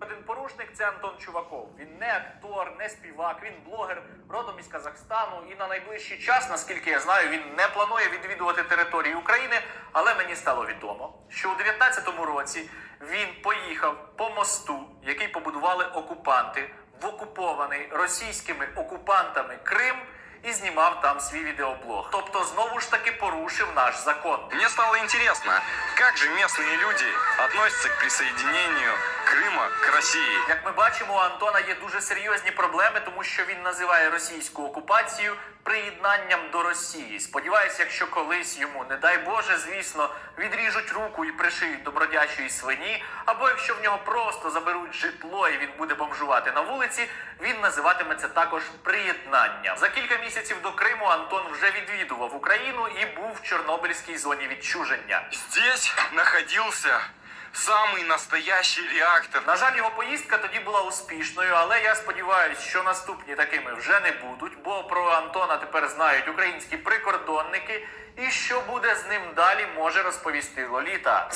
Один порушник це Антон Чуваков. Він не актор, не співак, він блогер, родом із Казахстану. І на найближчий час, наскільки я знаю, він не планує відвідувати території України. Але мені стало відомо, що у 19-му році він поїхав по мосту, який побудували окупанти в окупований російськими окупантами Крим. І знімав там свій відеоблог. Тобто знову ж таки порушив наш закон. Мне стало интересно, как же местные люди относятся к присоединению Крыма к России. Як ми бачимо, у Антона є дуже серйозні проблеми, тому що він називає російську окупацію приєднанням до Росії. Сподіваюсь, якщо колись йому, не дай Боже, звісно, відріжуть руку і пришиють до бродячої свині, або якщо в нього просто заберуть житло і він буде бомжувати на вулиці, він називатиме це також приєднанням. За кілька місяців до Криму Антон вже відвідував Україну і був в Чорнобильській зоні відчуження. Здесь находился самый настоящий реактор. На жаль, його поїздка тоді була успішною, але я сподіваюся, що наступні такими вже не будуть, бо про Антона тепер знають українські прикордонники, і що буде з ним далі, може розповісти Лоліта.